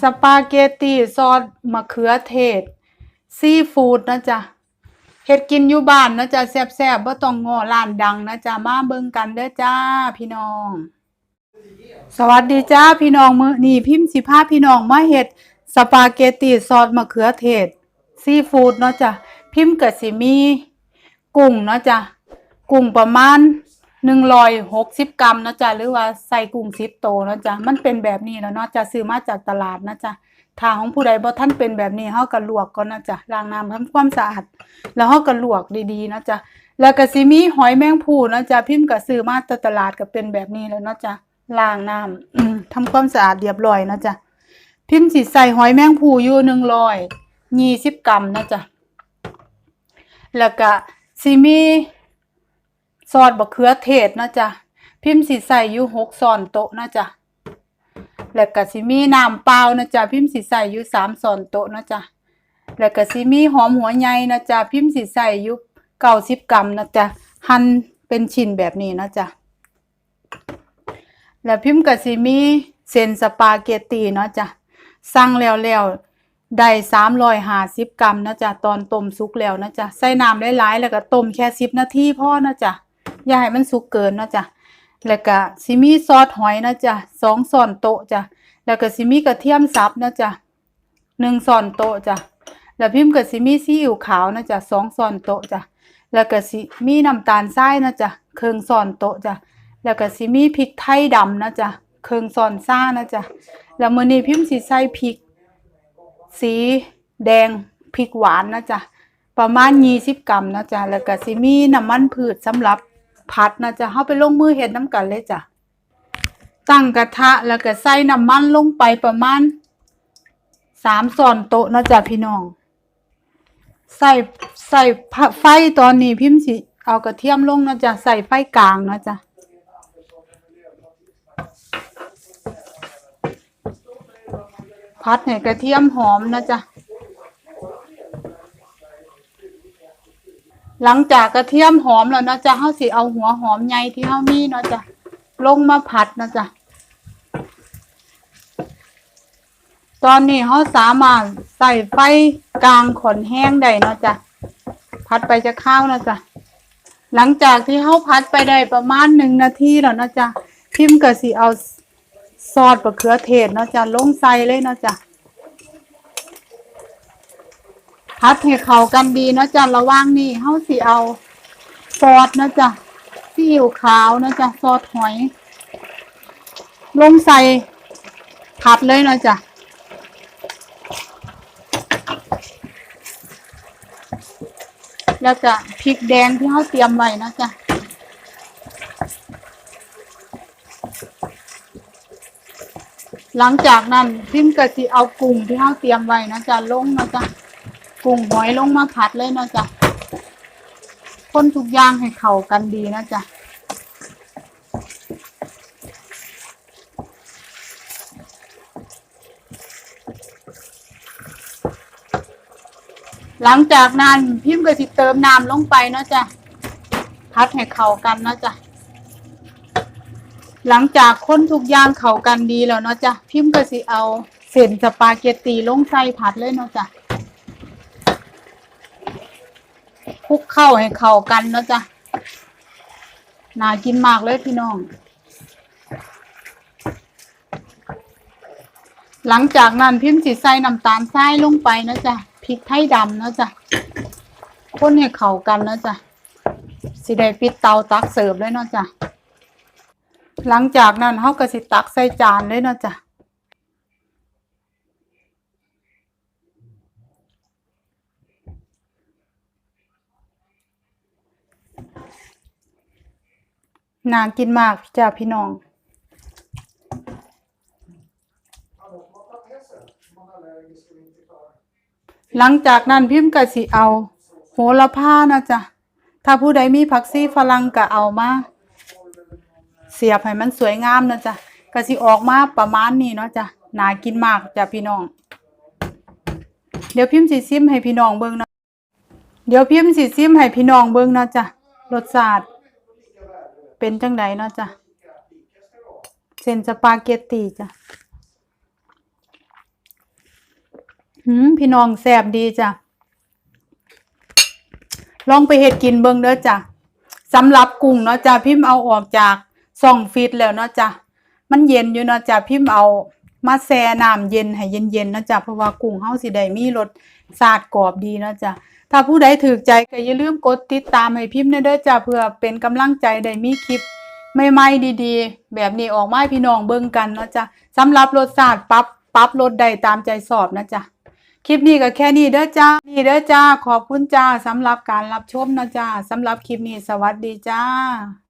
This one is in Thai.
สปาเกตตีซอสมะเขือเทศ ซีฟู้ดนะจ๊ะเฮ็ดกินอยู่บ้านนะจ๊ะแซ่บๆบ่ต้องง้อร้านดังนะจ๊ะมาเบิ่งกันเด้อจ้าพี่น้อง สวัสดีจ้าพี่น้องมื้อนี้พิมพ์สิพาพี่น้องมาเฮ็ดสปาเกตตีซอสมะเขือเทศ ซีฟู้ดเนาะจ้ะพิมพ์ก็สิมี กุ้งเนาะจ้ะกุ้งประมาณ 160กรัมนาะจ้ะหรือว่าใส่กุ้ง10โตนะจ้ะมันเป็นแบบนี้แล้วเนาะจ้ะซื้อมาจากตลาดนะจ้ะถ้าของผู้ใดบ่ทันเป็นแบบนี้เฮาก็ลวกก่อนนะจ้ะล้างน้ำทำความสะอาดแล้วเฮาก็ลวกดีๆนะจ้ะแล้วก็สิมีหอยแมงภู่นะจ้ะพิมพ์ก็ซื้อมาจากตลาดก็เป็นแบบนี้แล้วนะจ้ะล้างน้ำทำความสะอาดเรียบร้อยนะจ้ะพิมพ์สิใส่หอยแมงภู่อยู่120กรัมนะจ้ะแล้วก็สิมี ซอสบะเขือเทศนะจ๊ะพิมพ์สิใส่อยู่หกช้อนโต๊ะนะจ๊ะแล้วก็สิมีน้ำเปล่านะจ๊ะพิมพ์สิใส่อยู่สามช้อนโต๊ะนะจ๊ะแล้วก็สิมีหอมหัวใหญ่นะจ๊ะพิมพ์สิใส่อยู่เก้าสิบกรัมนะจ๊ะหั่นเป็นชิ้นแบบนี้นะจ๊ะแล้วพิมพ์ก็สิมีเส้นสปาเกตตีเนาะจ๊ะสั่งแล้วแล้วได้สามร้อยห้าสิบกรัมนะจ๊ะตอนต้มสุกแล้วนะจ๊ะใส่น้ำหลายๆแล้วก็ต้มแค่สิบนาทีพอนะจ๊ะ อย่าให้มันสุกเกินเนาะจ้ะแล้วก็สิมีซอสหอยนะจ๊ะสองช้อนโต๊ะจ้ะแล้วก็สิมีกระเทียมสับนะจ๊ะหนึ่งช้อนโต๊ะจ้ะแล้วพิมพ์ก็สิมีซีอิ๊วขาวนะจ๊ะสองช้อนโต๊ะจ้ะแล้วก็สิมีน้ำตาลทรายนะจ๊ะเครึ่องช้อนโต๊ะจ้ะแล้วก็สิมีพริกไทยดำนะจ๊ะเครึ่องช้อนซ่านะจ๊ะแล้วมื้อนี้พิมพ์สิใส่พริก สีแดงพริกหวานนะจ๊ะประมาณ20กรัมนะจ๊ะแล้วก็สิมีน้ำมันพืชสำหรับ ผัดนะจ๊ะเฮาไปลงมือเฮ็ดน้ำกันเลยจ้ะตั้งกระทะแล้วก็ใส่น้ำมันลงไปประมาณ3ช้อนโต๊ะนะจ๊ะพี่น้อง ใส่ใส่ไฟตอนนี้พิมพ์สิเอากระเทียมลงนะจ๊ะใส่ไฟกลางนะจ๊ะผัดให้กระเทียมหอมนะจ๊ะ หลังจากกระเทียมหอมแล้วนะจ๊ะเฮาสิเอาหัวหอมใหญ่ที่เฮามีเนาะจ๊ะลงมาผัดนะจ๊ะตอนนี้เฮาสามารถใส่ไฟกลางขนแห้งได้เนาะจ๊ะผัดไปจะข้าวนะจ๊ะหลังจากที่เฮาผัดไปได้ประมาณหนึ่งนาทีแล้วนะจ๊ะพิมพ์ก็สิเอาซอสมะเขือเทศเนาะจ๊ะลงใส่เลยเนาะจ๊ะ พัดให้เข้ากันดีเนาะจ้ะระว่างนี้เฮาสิเอาซอสนะจ๊ะซีอิ๊วขาวนะจ๊ะซอสหอย ลงใส่ผัดเลยเนาะจ้ะแล้วก็พริกแดงที่เฮาเตรียมไว้นะจ๊ะหลังจากนั้นพิมพ์ก็สิเอากุ้งที่เฮาเตรียมไว้นะจ๊ะลงนะจ๊ะ กุ้งหอยลงมาผัดเลยเนาะจ๊ะคนทุกอย่างให้เข้ากันดีนะจ๊ะหลังจากนั้นพิมพ์ก็สิเติมน้ำลงไปเนาะจ๊ะพัดให้เข้ากันเนาะจ๊ะหลังจากคนทุกอย่างเข้ากันดีแล้วเนาะจ๊ะพิมพ์ก็สิเอาเส้นสปาเกตตีลงใส่ผัดเลยเนาะจ๊ะ คลุกเข้าให้เข้ากันนะจ๊ะน่ากินมากเลยพี่น้อง หลังจากนั้นพิมพ์สิใส่น้ำตาลทรายลงไปนะจ๊ะพริกไทยดำนะจ๊ะคนให้เข้ากันนะจ๊ะสิได้ปิดเตาตักเสิร์ฟเลยเนาะจ๊ะหลังจากนั้นเฮาก็สิตักใส่จานเลยเนาะจ๊ะ น่ากินมากจ้าพี่น้อง หลังจากนั้นพิมพ์ก็สิเอา โหระพานะจ๊ะ ถ้าผู้ใดมีผักชีฝรั่งก็เอามา เสียบให้มันสวยงามนะจ๊ะก็สิออกมาประมาณนี้เนาะจ้ะน่ากินมากจ้ะพี่น้อง เดี๋ยวพิมพ์สิซิมให้พี่น้องเบิ่งนาะเดี๋ยวพิมพ์สิซิมให้พี่น้องเบิ่งนาะจ้ะรสชาติ เป็นจังไดเนาะจ้ะเส้นสปาเกตตีจ้ะหืมพี่น้องแซ่บดีจ้ะ ลองไปเห็ดกินเบิ้งเด้อจ้ะสำหรับกุ้งเนาะจ้ะพิมพ์เอาออกจากซ่องฟีดแล้วเนาะจ้ะมันเย็นอยู่เนาะจ้ะพิมพ์เอา มาแช่น้ำเย็นให้เย็นๆนะจ้ะเพราะว่ากุ้งเฮาสิได้มีรสชาติกรอบดีนะจ้ะถ้าผู้ใดถูกใจก็อย่าลืมกดติดตามให้พิมพ์เด้อจ้ะเพื่อเป็นกำลังใจได้มีคลิปใหม่ๆดีๆ แบบนี้ออกมาให้พี่น้องเบิ่งกันเนาะจ้ะสำหรับรสชาติปรับปรับรสได้ตามใจชอบนะจ้ะคลิปนี้ก็แค่นี้เด้อจ้านี่เด้อจ้า ขอบคุณจ้าสำหรับการรับชมนะจ้าสำหรับคลิปนี้สวัสดีจ้า